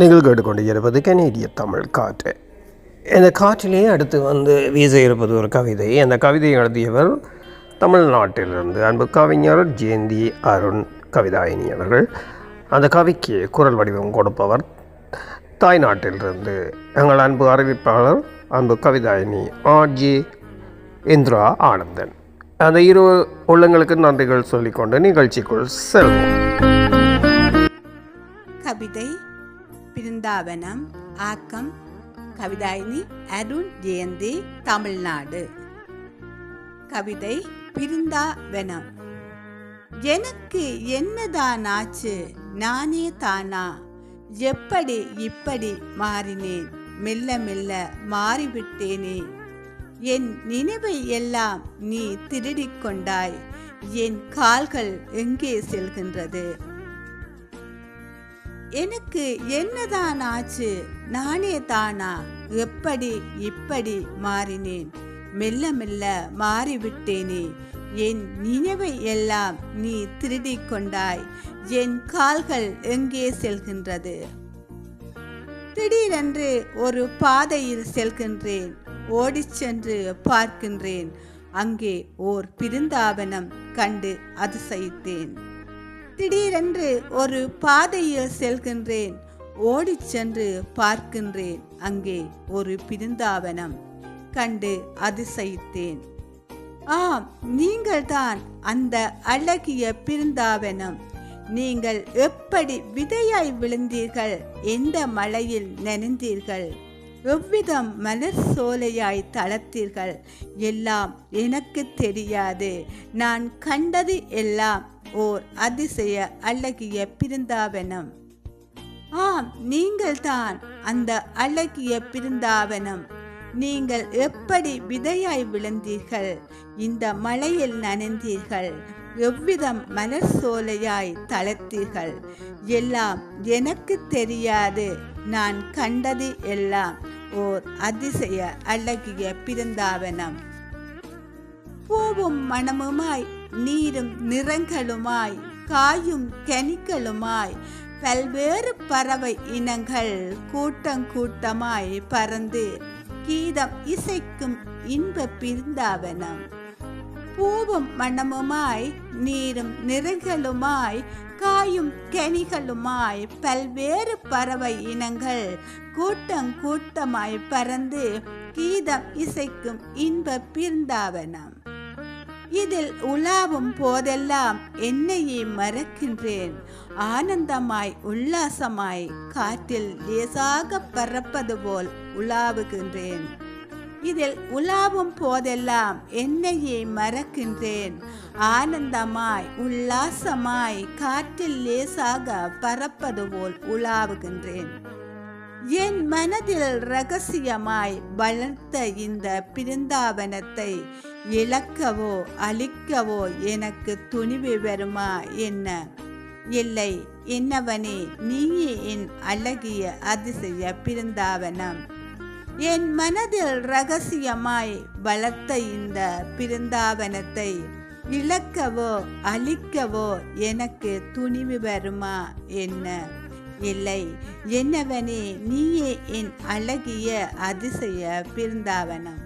நீங்கள் கேட்டுக்கொண்டு இருப்பது கனேடிய தமிழ் காற்று. இந்த காற்றிலே அடுத்து வந்து வீச இருப்பது ஒரு கவிதை. அந்த கவிதையை எழுதியவர் தமிழ்நாட்டிலிருந்து அன்பு கவிஞர் ஜெயந்தி அருண் கவிதாயினி அவர்கள். அந்த கவிக்கு குரல் வடிவம் கொடுப்பவர் தாய்நாட்டிலிருந்து எங்கள் அன்பு அறிவிப்பாளர் அன்பு கவிதாயினி ஆர்ஜி இந்திரா ஆனந்தன். அந்த இரு உள்ளங்களுக்கு நன்றிகள் சொல்லிக்கொண்டு நிகழ்ச்சிக்குள் செல்வோம். கவிதை பிருந்தாவனம் ஆக்கம் கவிதாயினி அருண் ஜெயந்தி தமிழ்நாடு. கவிதை பிருந்தாவனம். எனக்கு என்னதான் ஆச்சு நானே தானா? எப்படி இப்படி மாறினேன்? மெல்ல மெல்ல மாறிவிட்டேனே. என் நினைவை எல்லாம் நீ திருடிக் கொண்டாய். என் கால்கள் எங்கே செல்கின்றது? எனக்கு என்னதான் ஆச்சு நானே தானா? எப்படி இப்படி மாறினேன்? மெல்ல மெல்ல மாறிவிட்டேனே. என் நினைவை எல்லாம் நீ திருடிக் கொண்டாய். என் கால்கள் எங்கே செல்கின்றது? திடீரென்று ஒரு பாதையில் செல்கின்றேன். ஓடிச் சென்று பார்க்கின்றேன். அங்கே ஓர் பிருந்தாவனம் கண்டு அதிசயித்தேன். திடீரென்று ஒரு பாதையில் செல்கின்றேன். ஓடிச் சென்று பார்க்கின்றேன். அங்கே ஒரு பிருந்தாவனம் கண்டு அதிசயித்தேன். ஆம் நீங்கள்தான் அந்த அழகிய பிருந்தாவனம். நீங்கள் எப்படி விதையாய் விழுந்தீர்கள்? எந்த மழையில் நனைந்தீர்கள்? எவ்விதம் மலர் சோலையாய் தளர்த்தீர்கள்? எல்லாம் எனக்கு தெரியாது. நான் கண்டது எல்லாம் ஓர் அதிசய அழகிய பிருந்தாவனம். ஆம் நீங்கள்தான் அந்த அழகிய பிருந்தாவனம். நீங்கள் எப்படி விதையாய் விழுந்தீர்கள்? இந்த மலையில் நனைந்தீர்கள். எவ்விதம் மலர் சோலையாய் தளர்த்தீர்கள்? எல்லாம் எனக்கு தெரியாது. நான் கண்டது எல்லாம் ஓர் அதிசய அழகிய பிருந்தாவனம். பூவும் மணமுமாய் நீரும் நிறங்களுமாய் காயும் கனிகளுமாய் பல்வேறு பறவை இனங்கள் கூட்டம் கூட்டமாய் பறந்து கீதம் இசைக்கும் இன்ப பிருந்தாவனம். பூவும் மணமுமாய் நீரும் நிறங்களுமாய் காயும் கனிகளுமாய் பல்வேறு பறவை இனங்கள் கூட்டம் கூட்டமாய் பறந்து கீதம் இசைக்கும் இன்ப பிருந்தாவனம். இதில் உலாவும் போதெல்லாம் என்னையே மறக்கின்றேன். ஆனந்தமாய் உல்லாசமாய் காற்றில் லேசாக பறப்பது போல் உலாவுகின்றேன். இதில் உலாவும் போதெல்லாம் என்னையே மறக்கின்றேன். ஆனந்தமாய் உல்லாசமாய் காற்றில் லேசாக பறப்பது போல் உலாவுகின்றேன். என் மனதில் ரகசியமாய் வளர்த்த இந்த பிருந்தாவனத்தை இழக்கவோ அழிக்கவோ எனக்கு துணிவு வருமா என்ன? இல்லை என்னவனே நீயே என் அழகிய அதிசய பிருந்தாவனம். என் மனதில் ரகசியமாய் வளர்த்த இந்த பிருந்தாவனத்தை இழக்கவோ அழிக்கவோ எனக்கு துணிவு வருமா என்ன? இல்லை. என்னவனே நீயே என் அழகிய அதிசய பிருந்தாவனம்.